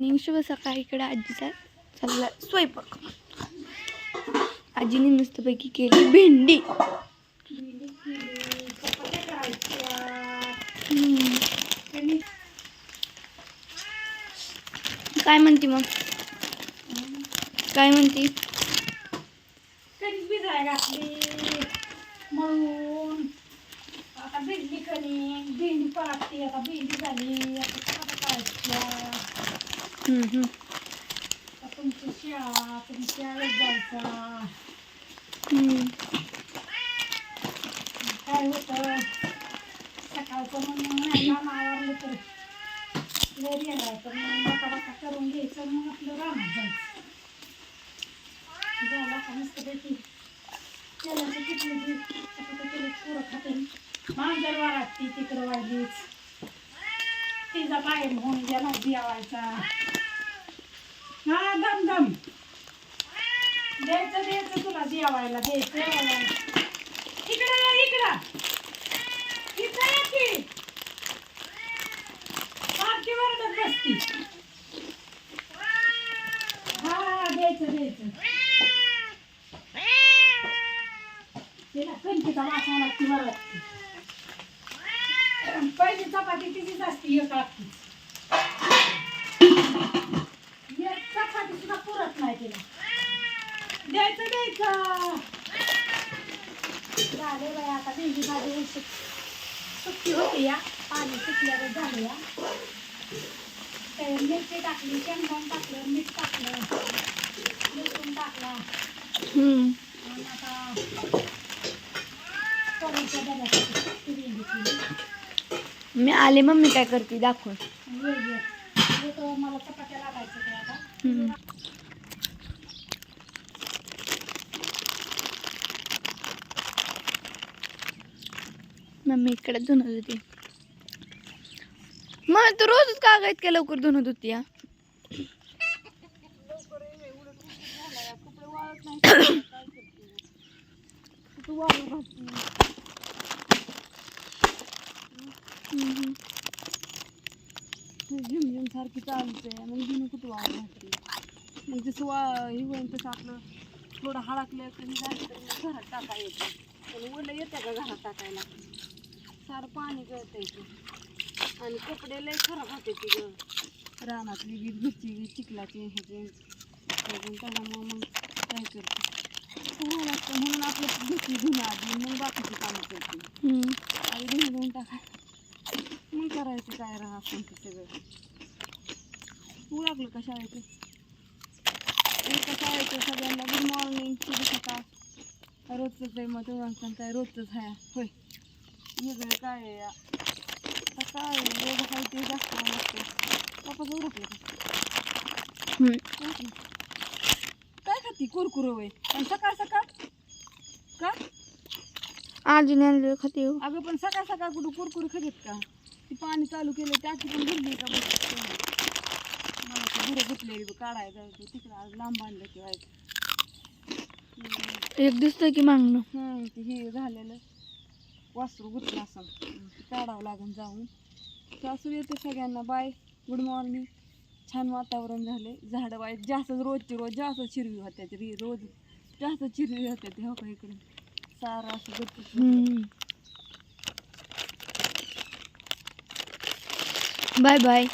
आणि शुभ सकाळ इकडे आजीचा? चालला स्वयंपाक. आजीने मस्तपैकी केली भेंडी. काय म्हणते मग? काय म्हणते? कणिक भिजायला आता भिजली कणिक भेंडी पराठली आता भेंडी झाली आता आता काढायच्या हम्म, हम्म. आता तुमची शाळा तुम्ही शाळेत जायचा. काय होतं? सकाळचं मग नाही काम तर घरी येणार मग बका बका करून घ्यायचं मग आपलं रानात जायचं. झाला का मस्तपैकी. तेलाचं किती आता केलं पुरं खाते. मांजर वाराटती तिकडं वाढलीच. तिचा कायम होऊन गेला जेवायचा. हा दम दम द्यायचं द्यायचं तुला जेवायला द्यायचं इकडं इकडं. इकडं ये की. सारखी वरडत बसती. हा द्यायचं द्यायचं. तिला कणकीचा वास आला पहिली चपाती तिचीच असते एक आखी. एक चपाती सुद्धा पुरत नाही तिला. द्यायचं द्यायचं. झाले बाई आता भेंडी भाजी सुकी होती या. पाणी सुकल्यावर झालं या. मिरची टाकली शेंगदाण टाकलं मीठ टाकलं लसूण टाकला. आता भेंडी केली मी आले मम्मी काय करते दाखव आणि वेगळी एक मला चपात्या लागायचं ते आता हम्म. मम्मी इकडे धुनत होती मग तू रोजच का ग इतक्या लवकर धुनत होती या हम्म. सारखी चालूच आहे मग घेऊन कुठं वावर घातली मग जसं वा हे होईल तसं आपलं थोडं हळकलं कमी झालं तर मग घरात टाका येतं. पण ओलं येतं का घरात टाकायला? सारं पाणी गळतं येतं आणि कपडे लय खराब होते ती ग. रानातली वीज घरची चिखलाची ह्याची. त्याच्यामुळं मग काय करते? लागतं म्हणून आपलं घरची धुणं आधी मग बाकीची कामं करते. आई धुणं धुवून टाका. मग करायचं काय राहा आपण सगळं? तू लागलं का शाळेचं एका शाळेचं सगळ्यांना गुड मॉर्निंग शुभ सकाळ रोजचंच आहे मग तुम्हाला काय रोजचंच आहे. होय. वेगळं काय काय रोज ते जास्त नसतं पापाचं उरकलं. काय खाती? कुरकुर वय आणि सकाळ सकाळ? का? आजीने आणलेलं खाते हो. अगं पण सकाळ सकाळ कुठं कुरकुरी खातात का? ती पाणी चालू केलं टाकी पण भरली का? बघ तिकडं आज लांब आणलं की व्हायचं. एक दिसतंय की मागणं. हे झालेलं. वासरू गुतलं असं. काढावं लागून जाऊन. सासू येते सगळ्यांना. बाय गुड मॉर्निंग छान वातावरण झाले झाडं बाय जास्त रोजची रोज जास्त चिरवी होत्या ते. री- रोज जास्त चिरवी होत्या ते. हो का इकडे? सारं असं गुतलं. हम्म. Bye bye